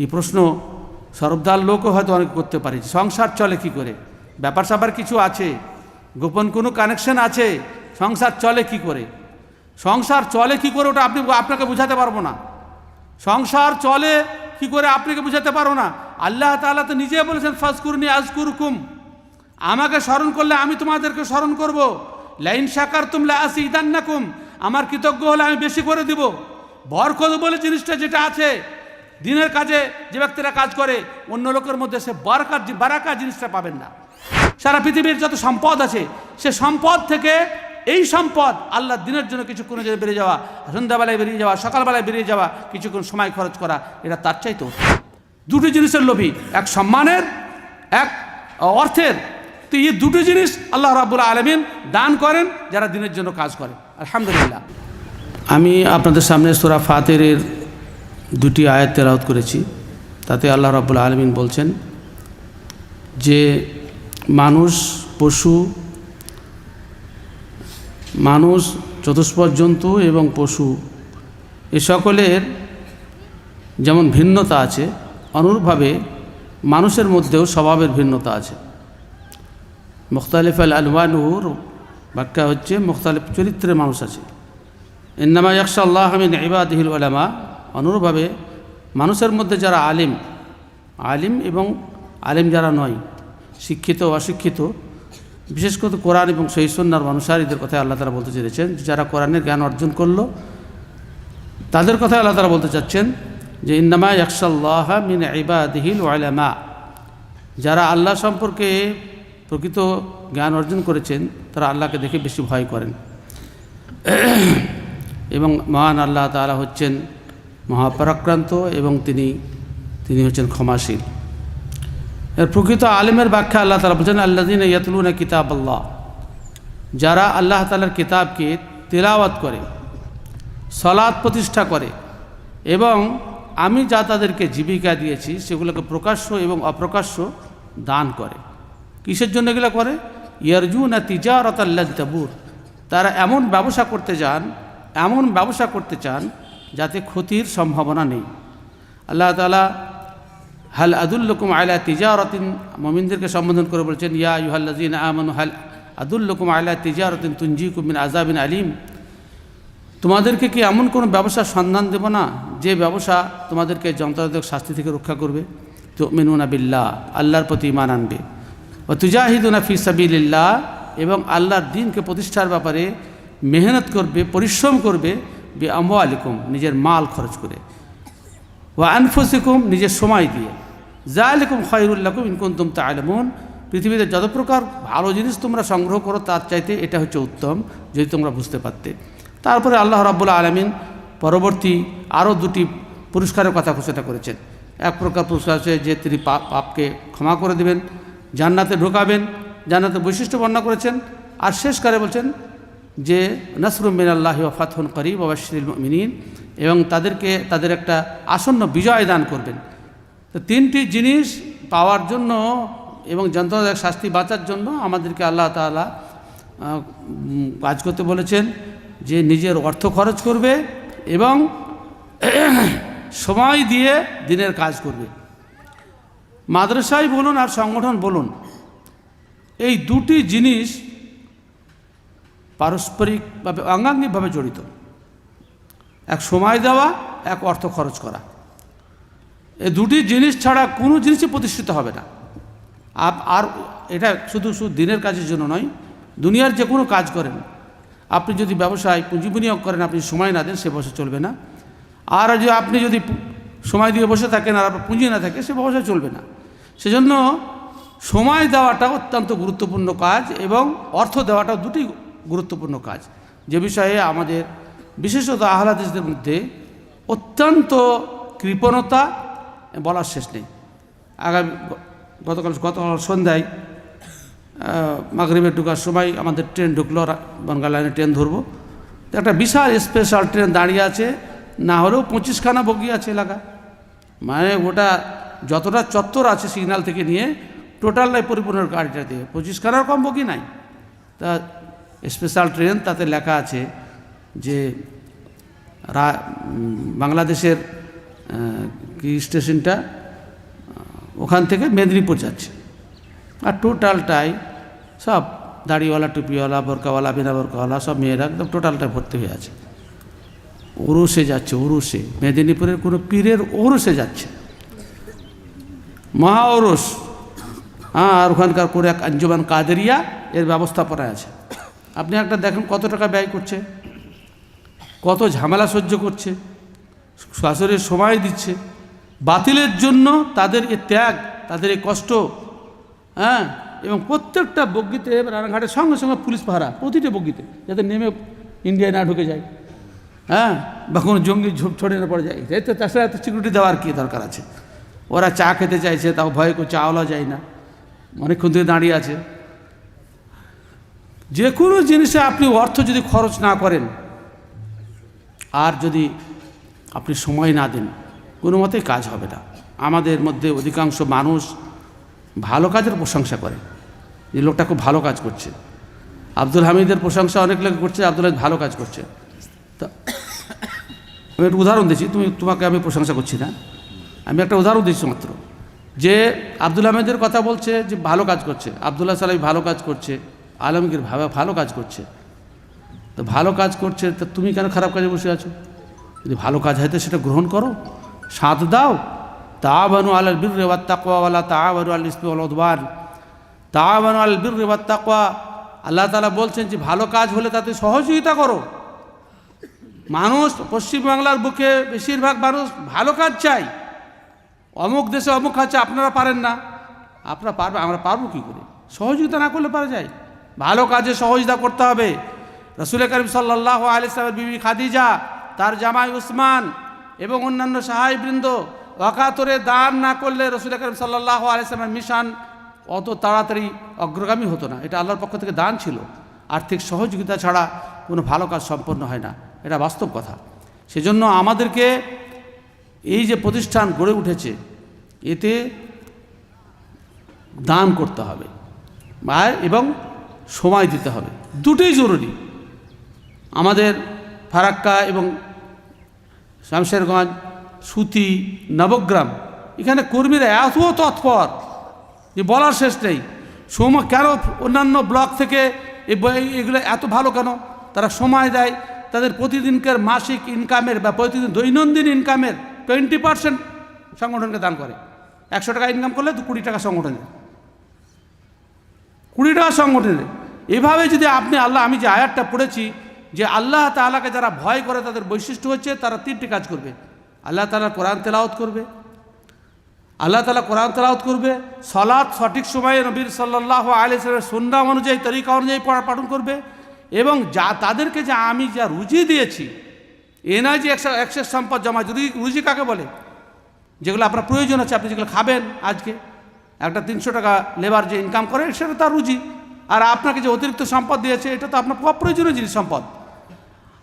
এই প্রশ্ন সরবদার লোকও হয়তো অনেক করতে পারে। সংসার চলে কি করে? ব্যাপার স্যাপার কিছু আছে। গোপন কোনো কানেকশন আছে? সংসার চলে কি করে? সংসার চলে কি করে ওটা আপনি আপনাকে বোঝাতে পারব না। সংসার চলে কি করে আপনাকে বুঝাতে পারব না। আল্লাহ তাআলা তো নিজে বলেছেন, ফাজকুরনি আজকুরকুম আমাকে স্মরণ করলে আমি তোমাদেরকে স্মরণ করব। লাইন শাকার তুমলা আসি ইদান্নাকুম আমার কৃতজ্ঞ হলে আমি বেশি করে দিব। বরকত বলে জিনিসটা যেটা আছে দিনের কাজে যে ব্যক্তিরা কাজ করে, অন্য লোকের মধ্যে সে বারাকার বারাকা জিনিসটা পাবেন না। সারা পৃথিবীর যত সম্পদ আছে, সে সম্পদ থেকে এই সম্পদ আল্লাহ দিনের জন্য কিছুক্ষণ যদি বেরিয়ে যাওয়া, সন্ধ্যাবেলায় বেরিয়ে যাওয়া, সকালবেলায় বেরিয়ে যাওয়া, কিছুক্ষণ সময় খরচ করা, এটা তার চাইতো দুটো জিনিসের লোভী, এক সম্মানের, এক অর্থের। তো এই দুটো জিনিস আল্লাহ রাবুল আলমিন দান করেন, যারা দিনের জন্য কাজ করে। আলহামদুলিল্লাহ। আমি আপনাদের সামনে সুরা ফাতের দুটি আয়াত তেলাওত করেছি। তাতে আল্লাহ রাবুল আলমিন বলছেন যে মানুষ, পশু, মানুষ, চতুষ্পদ জন্তু এবং পশু, এ সকলের যেমন ভিন্নতা আছে, অনুরূপভাবে মানুষের মধ্যেও স্বভাবের ভিন্নতা আছে। মুখতালিফ আল আলওয়ানুর ব্যাখ্যা হচ্ছে, মুখতালিফ চরিত্রের মানুষ আছে। ইন্নামা ইয়াকশা আল্লাহ আমিন ইবাদিহিল ওলামা অনুরূপভাবে মানুষের মধ্যে যারা আলিম আলিম এবং আলিম যারা নয়, শিক্ষিত অশিক্ষিত, বিশেষ করে কোরআন এবং সহিসন্নার মানুষারীদের কথায় আল্লাহ তারা বলতে চেয়েছেন যারা কোরআনের জ্ঞান অর্জন করল, তাদের কথায় আল্লাহ তারা বলতে চাচ্ছেন যে ইন্নামা ইয়াকশাল্লাহ মিন ইবাদিহিল ওয়ালামা যারা আল্লাহ সম্পর্কে প্রকৃত জ্ঞান অর্জন করেছেন, তারা আল্লাহকে দেখে বেশি ভয় করেন। এবং মহান আল্লাহ তালা হচ্ছেন মহাপরাক্রান্ত এবং তিনি তিনি হচ্ছেন ক্ষমাশীল। এর প্রকৃত আলেমের ব্যাখ্যা আল্লাহ তালা বলছেন আল্লাদিন ইয়াতলুন কিতাব আল্লাহ যারা আল্লাহ তালার কিতাবকে তেলাওয়াত করে সলাৎ প্রতিষ্ঠা করে, এবং আমি যা তাদেরকে জীবিকা দিয়েছি, সেগুলোকে প্রকাশ্য এবং অপ্রকাশ্য দান করে। কিসের জন্য এগুলো করে? ইয়ারজু না তিজারত আল্লাহ তাবুর। তারা এমন ব্যবসা করতে যান, এমন ব্যবসা করতে চান যাতে ক্ষতির সম্ভাবনা নেই। আল্লাহ তালা হাল আদুল্লকুম আয়লা তিজারতিন? মমিনদেরকে সম্বোধন করে বলছেন, ইয়া ইউহাল্লাজিন আমানু, হাল আদুল্লকুম আয়লা তিজারতিন তুঞ্জি কুমিন আজাবিন আলিম? তোমাদেরকে কি এমন কোনো ব্যবসার সন্ধান দেব না, যে ব্যবসা তোমাদেরকে যন্ত্রদায়ক শাস্তি থেকে রক্ষা করবে? তো মেনুনা বিল্লাহ, আল্লাহর প্রতি ইমান আনবে। ও তুজাহিদুনা ফি সাবিল্লাহ এবং আল্লাহর দিনকে প্রতিষ্ঠার ব্যাপারে মেহনত করবে, পরিশ্রম করবে বে আলিকুম নিজের মাল খরচ করে। ও আনফসিকুম, নিজের সময় দিয়ে। যা আলিকুম খয়রুল্লাকুম ইনকুন্তুম তা আলমুন পৃথিবীতে যত প্রকার ভালো জিনিস তোমরা সংগ্রহ করো, তার চাইতে এটা হচ্ছে উত্তম, যদি তোমরা বুঝতে পারতে। তারপরে আল্লাহ রাব্বুল আলমিন পরবর্তী আরও দুটি পুরস্কারের কথা ঘোষণা করেছেন। এক প্রকার পুরস্কার আছে যে তিনি পাপ পাপকে ক্ষমা করে দেবেন, জান্নাতে ঢোকাবেন জান্নাতে বৈশিষ্ট্য বর্ণনা করেছেন, আর শেষকারে বলছেন যে নসরুম মিন আল্লাহ ফাতহুন করিব ওবাশিল মিনীন এবং তাদেরকে, তাদের একটা আসন্ন বিজয় দান করবেন। তো তিনটি জিনিস পাওয়ার জন্য এবং যন্ত্রণাদায়ক শাস্তি বাঁচার জন্য আমাদেরকে আল্লাহ তালা কাজ করতে বলেছেন যে নিজের অর্থ খরচ করবে এবং সময় দিয়ে দিনের কাজ করবে। মাদ্রাসায় বলুন আর সংগঠন বলুন, এই দুটি জিনিস পারস্পরিকভাবে, অঙ্গাঙ্গিকভাবে জড়িত। এক সময় দেওয়া, এক অর্থ খরচ করা। এই দুটি জিনিস ছাড়া কোনো জিনিসই প্রতিষ্ঠিত হবে না। আপ, আর এটা শুধু শুধু দিনের কাজের জন্য নয়, দুনিয়ার যে কোনো কাজ করেন। আপনি যদি ব্যবসায় পুঁজি বিনিয়োগ করেন, আপনি সময় না দেন, সে বসে চলবে না। আর যদি আপনি যদি সময় দিয়ে বসে থাকেন আর আপনার পুঁজি না থাকে, সে ব্যবসা চলবে না। সেজন্য সময় দেওয়াটা অত্যন্ত গুরুত্বপূর্ণ কাজ এবং অর্থ দেওয়াটাও দুটি গুরুত্বপূর্ণ কাজ। যে বিষয়ে আমাদের বিশেষত আহ্লাদিসদের মধ্যে অত্যন্ত কৃপণতা বলার শেষ নেই। আগামী গতকাল গতকাল সন্ধ্যায় মাগরীবে ঢুকার সময় আমাদের ট্রেন ঢুকলো বনগা লাইনে ট্রেন ধরবো। একটা বিশাল স্পেশাল ট্রেন দাঁড়িয়ে আছে, না হলেও পঁচিশখানা বগি আছে এলাকা। মানে ওটা যতটা চত্বর আছে সিগন্যাল থেকে নিয়ে টোটালটাই পরিপূর্ণ গাড়িটা দিয়ে পঁচিশখানার কম বগি নাই। তা স্পেশাল ট্রেন তাতে লেখা আছে যে বাংলাদেশের কি স্টেশনটা ওখান থেকে মেদিনীপুর যাচ্ছে। আর টোটালটাই সব দাড়িওয়ালা, টুপিওয়ালা, বোরকাওয়ালা বিনা বোরকাওয়ালা সব মেয়েরা একদম টোটালটাই ভর্তি হয়ে আছে। ওরসে যাচ্ছে, ওরসে। মেদিনীপুরের কোনো পীরের ওরসে যাচ্ছে মহা ওরস। হ্যাঁ আর ওখানকার করে এক আঞ্জুমান কাদেরিয়া এর ব্যবস্থাপনায় আছে। আপনি একটা দেখেন কত টাকা ব্যয় করছে, কত ঝামেলা সহ্য করছে শাশুড়ির সময় দিচ্ছে, বাতিলের জন্য তাদের এ ত্যাগ, তাদের এই কষ্ট হ্যাঁ? এবং প্রত্যেকটা বগিতে রানাঘাটের সঙ্গে সঙ্গে পুলিশ পাহারা, প্রতিটা বগিতে, যাতে নেমে ইন্ডিয়ায় না ঢুকে যায় হ্যাঁ? বা কোনো জঙ্গি ঝোপ ছড়িয়ে পড়ে যায়। এই তো তাছাড়া এত সিকিউরিটি দেওয়ার কী দরকার আছে? ওরা চা খেতে চাইছে, তাও ভয় করে চাওলা যায় না। অনেকক্ষণ থেকে দাঁড়িয়ে আছে। যে কোনো জিনিসে আপনি অর্থ যদি খরচ না করেন, আর যদি আপনি সময় না দেন, কোনো মতেই কাজ হবে না। আমাদের মধ্যে অধিকাংশ মানুষ ভালো কাজের প্রশংসা করে। যে লোকটা খুব ভালো কাজ করছে। আব্দুল হামিদের প্রশংসা অনেক লোক করছে, আব্দুল হামিদ ভালো কাজ করছে। তা আমি একটা উদাহরণ দিচ্ছি, তুমি, তোমাকে আমি প্রশংসা করছি না। আমি একটা উদাহরণ দিচ্ছি মাত্র। যে আব্দুল আহমেদের কথা বলছে যে ভালো কাজ করছে। আবদুল্লাহ সালাই ভালো কাজ করছে। আলমগীর ভাবে ভালো কাজ করছে। তো ভালো কাজ করছে, তা তুমি কেন খারাপ কাজে বসে আছো? যদি ভালো কাজ হয় তো সেটা গ্রহণ করো। সাথ দাও। তা বানু আল বীর রেওয়াত তাকওয়ালা তা বানু আল ইসমি তা বানু আল বীর রেওয়াত তাকওয়া। আল্লাহ তালা বলছেন যে ভালো কাজ হলে তাতে সহযোগিতা করো। মানুষ পশ্চিমবাংলার বুকে বেশিরভাগ মানুষ ভালো কাজ চাই অমুক দেশে অমুক আছে, আপনারা পারেন না। আপনারা পারবে, আমরা পারব কী করে? সহযোগিতা না করলে পারা যায়। ভালো কাজে সহযোগিতা করতে হবে। রসুল করিম সাল্লাহ আলিসের বিবি খাদিজা, তার জামাই উসমান এবং অন্যান্য সাহাইবৃন্দ অকাতরে দান না করলে রসুল করিম সাল্লাহ আলিসের মিশন অত তাড়াতাড়ি অগ্রগামী হতো না। এটা আল্লাহর পক্ষ থেকে দান ছিল। আর্থিক সহযোগিতা ছাড়া কোনো ভালো কাজ সম্পন্ন হয় না। এটা বাস্তব কথা। সেজন্য আমাদেরকে এই যে প্রতিষ্ঠান গড়ে উঠেছে, এতে দান করতে হবে। এবং সময় দিতে হবে। দুটোই জরুরি। আমাদের ফারাক্কা এবং শামশেরগঞ্জ, সুতি, নবগ্রাম, এখানে কর্মীরা এত তৎপর যে বলার শেষ নেই। সময় কেন অন্যান্য ব্লক থেকে এগুলো এত ভালো কেন? তারা সময় দেয়। তাদের প্রতিদিনকার মাসিক ইনকামের বা প্রতিদিন দৈনন্দিন ইনকামের টোয়েন্টি পার্সেন্ট সংগঠনকে দান করে। একশো টাকা ইনকাম করলে তো কুড়ি টাকা সংগঠনে। কুড়ি টাকা সংগঠনে। এভাবে যদি আপনি আল্লাহ, আমি যে আয়াতটা পড়েছি যে আল্লাহ তাআলাকে যারা ভয় করে, তাদের বৈশিষ্ট্য হচ্ছে তারা তিনটি কাজ করবে। আল্লাহ তালা কোরআন তেলাওয়াত করবে। আল্লাহ তালা কোরআন তেলাওয়াত করবে। সলাৎ সঠিক সময়ে নবীর সাল্লাহ আলিয়ার সুন্নাম অনুযায়ী, তরিকা অনুযায়ী পড়া, পাঠন করবে এবং যা, তাদেরকে যা আমি যা রুজি দিয়েছি, এ নয় যে একশো, একশের সম্পদ জমা, যদি রুজি কাকে বলে? যেগুলো আপনার প্রয়োজন আছে, আপনি যেগুলো খাবেন আজকে, একটা তিনশো টাকা লেবার যে ইনকাম করে, সেটা তার রুজি। আর আপনাকে যে অতিরিক্ত সম্পদ দিয়েছে, এটা তো আপনার অপ্রয়োজনীয় জিনিস সম্পদ।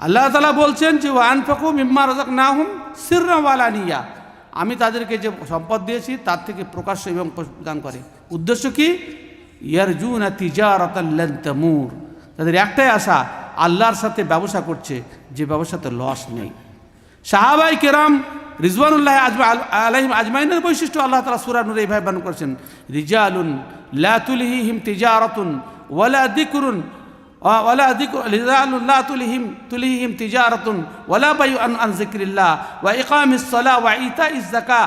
আল্লাহ তালা বলছেন যে ওয়ান ফকু মিম্মা রাজাক না হুম সিরওয়ালা নিয়া আমি তাদেরকে যে সম্পদ দিয়েছি, তার থেকে প্রকাশ্য এবং দান করে। উদ্দেশ্য কি? ইয়ারজুন তিজারতাল্লান তামুর তাদের একটাই আশা, আল্লাহর সাথে ব্যবসা করছে, যে ব্যবসাতে লস নেই। সাহাবাই কেরাম রিজওয়ানুল্লাহ আজমা আলহিম আজমাইনের বৈশিষ্ট্য আল্লাহ তালা সুরা নুরে এইভাবে বান করছেন করেছেন রিজালুন লাতুলহিহিম তিজারাতুন ওয়ালা দিকরুন ওয়ালা দিকর রিজালুন লা তুলহিম তুলহিহিম তিজারাতুন, ওয়ালা বায়ু আন আন যিকরিল্লাহ, ওয়া ইকামিস সালাহ ওয়া ইতাইজ যাকা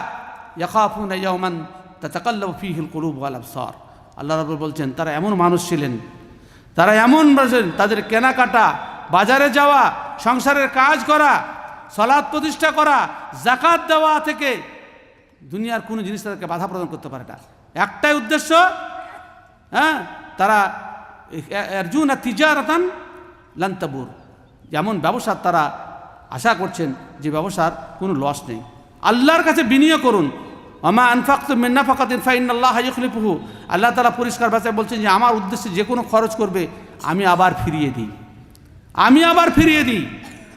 ইয়াখাফুনা ইয়াওমান তাতাকাল্লাবু ফীহিল কুলুব ওয়াল আবসার। আল্লাহ রাব্বুল বলছেন, তারা এমন মানুষ ছিলেন, তারা এমন বলছেন তাদের কেনাকাটা, বাজারে যাওয়া, সংসারের কাজ করা সলাৎ প্রতিষ্ঠা করা জাকাত দেওয়া থেকে দুনিয়ার কোনো জিনিস তাদেরকে বাধা প্রদান করতে পারে না। একটাই উদ্দেশ্য হ্যাঁ তারা অর্জুন তিজারতান লান্তাবুর যেমন ব্যবসার তারা আশা করছেন যে ব্যবসার কোনো লস নেই। আল্লাহর কাছে বিনিয়োগ করুন। আমা আনফাক তো মেন্না ফাকাতিন ফাইন আল্লাহ হাইখলিপুহু আল্লাহ তালা পরিষ্কার ভাষায় বলছেন যে, আমার উদ্দেশ্যে যে কোনো খরচ করবে, আমি আবার ফিরিয়ে দিই। আমি আবার ফিরিয়ে দিই।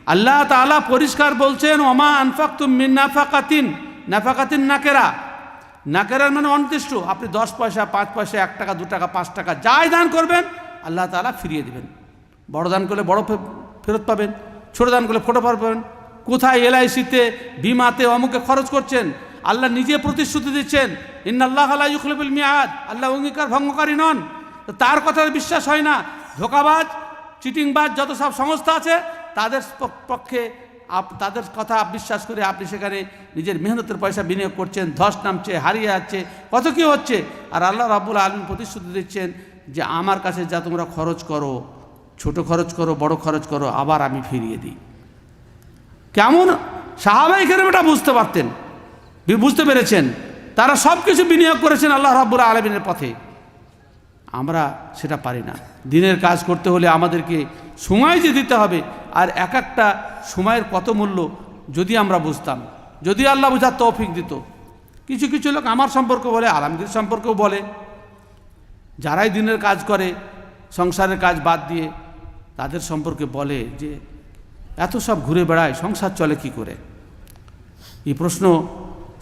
আল্লাহ তাআলা পরিষ্কার বলছেন, ওমা আনফাক তুম মিন নাফাকাতিন নাকেরা। নাকেরার মানে অনির্দিষ্ট। আপনি দশ পয়সা, পাঁচ পয়সা, এক টাকা, দু টাকা, পাঁচ টাকা, যাই দান করবেন আল্লাহ তালা ফিরিয়ে দেবেন। বড় দান করলে বড় ফেরত পাবেন, ছোট দান করলে ফটো পাবেন। কোথায় এলআইসিতে বিমাতে অমুকে খরচ করছেন? আল্লাহ নিজে প্রতিশ্রুতি দিচ্ছেন, ইন্নাল্লাহ আল্লাহ ইউখলিবুল মিয়াদ আল্লাহ অঙ্গীকার ভঙ্গকারী নন। তার কথা বিশ্বাস হয় না। ধোকাবাজ, চিটিংবাজ যত সব সংস্থা আছে, তাদের পক্ষে আপ তাদের কথা বিশ্বাস করে আপনি সেখানে নিজের মেহনতের পয়সা বিনিয়োগ করছেন, ধস নামছে, হারিয়ে যাচ্ছে, কত কী হচ্ছে? আর আল্লাহ রাবুল আলম প্রতিশ্রুতি দিচ্ছেন যে আমার কাছে যা তোমরা খরচ করো, ছোট খরচ করো, বড় খরচ করো, আবার আমি ফিরিয়ে দিই। কেমন? সাহাবাই এটা বুঝতে পারতেন। বুঝতে পেরেছেন? তারা সব কিছু বিনিয়োগ করেছেন আল্লাহ রাব্বুল আলমিনের পথে। আমরা সেটা পারি না। দিনের কাজ করতে হলে আমাদেরকে সময় যে দিতে হবে, আর এক একটা সময়ের কত মূল্য যদি আমরা বুঝতাম, যদি আল্লাহ বুঝার তৌফিক দিত। কিছু কিছু লোক আমার সম্পর্কে বলে আলমগীর সম্পর্কেও বলে। যারাই দিনের কাজ করে, সংসারের কাজ বাদ দিয়ে তাদের সম্পর্কে বলে যে, এত সব ঘুরে বেড়ায়, সংসার চলে কি করে? এই প্রশ্ন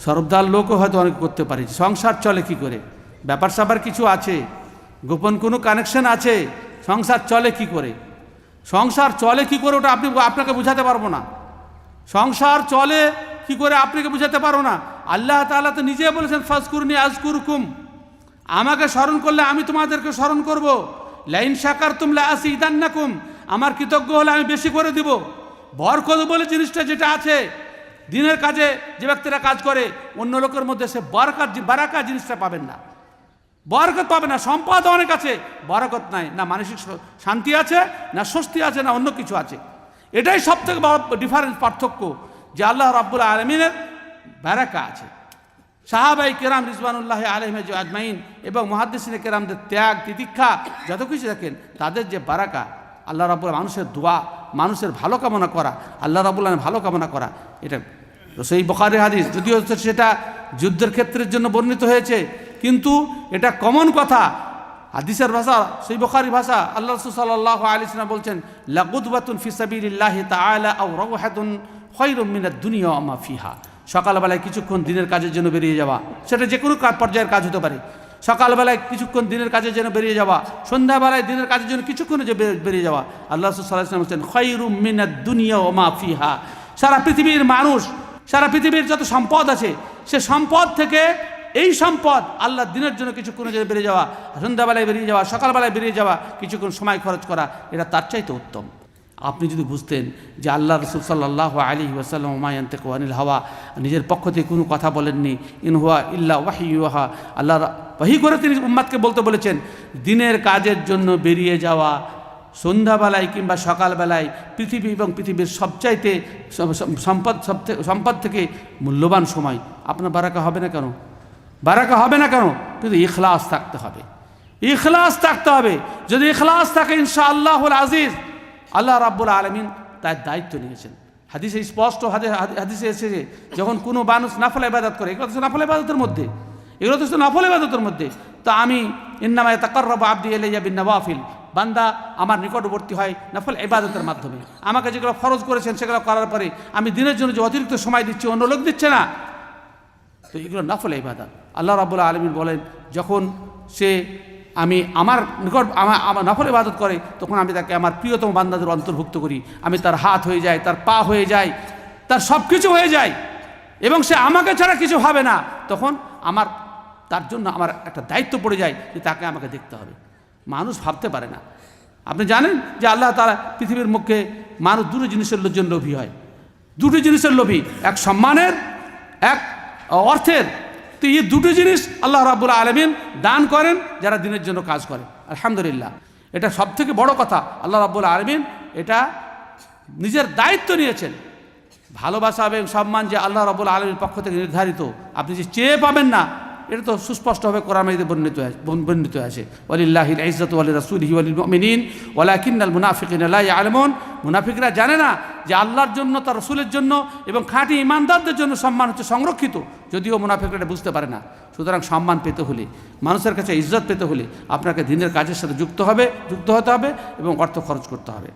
সরবদার লোকও হয়তো অনেক করতে পারে সংসার চলে কি করে? ব্যাপার স্যাপার কিছু আছে। গোপন কোনো কানেকশন আছে? সংসার চলে কি করে? সংসার চলে কি করে ওটা আপনি আপনাকে বুঝাতে পারব না। সংসার চলে কি করে আপনাকে বুঝাতে পারব না। আল্লাহ তাআলা তো নিজে বলেছেন, ফাজকুরনি আজকুরকুম আমাকে স্মরণ করলে আমি তোমাদেরকে স্মরণ করব। লাইন সাকার তুমলা আসি ইদান ইদান্নাকুম। আমার কৃতজ্ঞ হলে আমি বেশি করে দিব। বরকত বলে জিনিসটা যেটা আছে, দিনের কাজে যে ব্যক্তিরা কাজ করে, অন্য লোকের মধ্যে সে বরকাত বারাকা জিনিসটা পাবেন না। বরকত পাবে না সম্পদ অনেক আছে। বরকত নাই, না মানসিক শান্তি আছে, না স্বস্তি আছে, না অন্য কিছু আছে। এটাই সব থেকে বড় ডিফারেন্স পার্থক্য যে আল্লাহ রাব্বুল আলমিনের ব্যারাকা আছে। সাহাবাই কেরাম রিজবানুল্লাহ আলহিম আজমাইন এবং মহাদ্দিসিনে কেরামদের ত্যাগ, তিতিক্ষা, যত কিছু দেখেন, তাদের যে বারাকা, আল্লাহ রাবুল মানুষের দোয়া, মানুষের ভালো কামনা করা, আল্লাহ রাবুল ভালো কামনা করা, এটা তো সেই বখারি হাদিস, যদিও সেটা যুদ্ধের ক্ষেত্রের জন্য বর্ণিত হয়েছে, কিন্তু এটা কমন কথা। হাদিসের ভাষা সেই বখারি ভাষা, আল্লাহ রসুল সাল্লাহ আলী সাল্লাম বলছেন লাগুদবাতুন ফিসাবিল্লাহ তাআলা আও রাওহাতুন খৈরুম মিনাদ দুনিয়া ফিহা। সকালবেলায় কিছুক্ষণ দিনের কাজের জন্য বেরিয়ে যাওয়া। সেটা যে কোনো পর্যায়ের কাজ হতে পারে। সকালবেলায় কিছুক্ষণ দিনের কাজের জন্য বেরিয়ে যাওয়া। সন্ধ্যাবেলায় দিনের কাজের জন্য কিছুক্ষণে যে বেরিয়ে যাওয়া। আল্লাহ সাল্লাম বলছেন খৈরুম মিনাদ দুনিয়া ওমা ফিহা। সারা পৃথিবীর মানুষ, সারা পৃথিবীর যত সম্পদ আছে, সে সম্পদ থেকে এই সম্পদ আল্লাহ দিনের জন্য কিছুক্ষণ যে বেরিয়ে যাওয়া। সন্ধ্যাবেলায় বেরিয়ে যাওয়া, সকালবেলায় বেরিয়ে যাওয়া, কিছুক্ষণ সময় খরচ করা, এটা তার চাইতে উত্তম। আপনি যদি বুঝতেন যে আল্লাহ রসুল সাল্লাহ আলী ওয়াসাল্লাম মায়ান্তে কোয়ানিল হাওয়া, নিজের পক্ষ থেকে কোনো কথা বলেননি, ইন হুয়া ইল্লা ওয়াহি ওয়াহা আল্লাহ ওয়াহি করে তিনি উম্মাদকে বলতে বলেছেন, দিনের কাজের জন্য বেরিয়ে যাওয়া, সন্ধ্যাবেলায় কিংবা সকালবেলায় পৃথিবী এবং পৃথিবীর সবচাইতে সম- সম- সম্পদ সব থেকে সম্পদ থেকে মূল্যবান সময়, আপনার বারাকা হবে না কেন? বারাকা হবে না কেন? কিন্তু ইখলাস থাকতে হবে। ইখলাস থাকতে হবে। যদি ইখলাস থাকে ইনশা আল্লাহুল আজিজ আল্লাহ রাব্বুল আলমিন তার দায়িত্ব নিয়েছেন। হাদিসে স্পষ্ট হাদে- হাদে- হাদিসে এসেছে যখন কোনো মানুষ নাফল ইবাদত করে, এগুলো তো নাফল ইবাদতের মধ্যে। এগুলো তো নফল ইবাদতের মধ্যে। তো আমি ইন্নামায় তাকর্রব আব্দি এলাইয়া বিন নওয়াফিল বান্দা আমার নিকটবর্তী হয় নফল ইবাদতের মাধ্যমে। আমাকে যেগুলো ফরজ করেছেন সেগুলো করার পরে আমি দিনের জন্য যে অতিরিক্ত সময় দিচ্ছি, অন্য লোক দিচ্ছে না। তো এগুলো নফল ইবাদত। আল্লাহ রাবুল্লাহ আলমিন বলেন, যখন সে আমি আমার নিকট আমার আমার নফল ইবাদত করে, তখন আমি তাকে আমার প্রিয়তম বান্দাদের অন্তর্ভুক্ত করি। আমি তার হাত হয়ে যায় তার পা হয়ে যায় তার সব কিছু হয়ে যায় এবং সে আমাকে ছাড়া কিছু ভাবে না। তখন আমার তার জন্য আমার একটা দায়িত্ব পড়ে যায় যে তাকে আমাকে দেখতে হবে। মানুষ ভাবতে পারে না। আপনি জানেন যে আল্লাহ তারা পৃথিবীর মুখে মানুষ দুটো জিনিসের জন্য লোভী হয়। দুটো জিনিসের লোভী, এক সম্মানের, এক অর্থের তো এই দুটো জিনিস আল্লাহ রাবুল আলমিন দান করেন যারা দিনের জন্য কাজ করে। আলহামদুলিল্লাহ। এটা সব থেকে বড় কথা, আল্লাহ রাবুল আলমিন এটা নিজের দায়িত্ব নিয়েছেন। ভালোবাসা এবং সম্মান যে আল্লাহ রাবুল আলমীর পক্ষ থেকে নির্ধারিত, আপনি যে চেয়ে পাবেন না, এটা তো সুস্পষ্টভাবে কোরআন মাজিদে বর্ণিত বর্ণিত আছে। ওয়ালিল্লাহিল ইজ্জত ওয়ালি রাসূলিহি ওয়ালিল মুমিনিন, ওয়ালাকিন্নাল মুনাফিকিনা লা আলমন মুনাফিকরা জানে না যে আল্লাহর জন্য, তার রসুলের জন্য এবং খাঁটি ইমানদারদের জন্য সম্মান হচ্ছে সংরক্ষিত। যদিও মুনাফেকরা এটা বুঝতে পারে না। সুতরাং সম্মান পেতে হলে, মানুষের কাছে ইজ্জত পেতে হলে আপনাকে দিনের কাজের সাথে যুক্ত হবে, যুক্ত হতে হবে এবং অর্থ খরচ করতে হবে।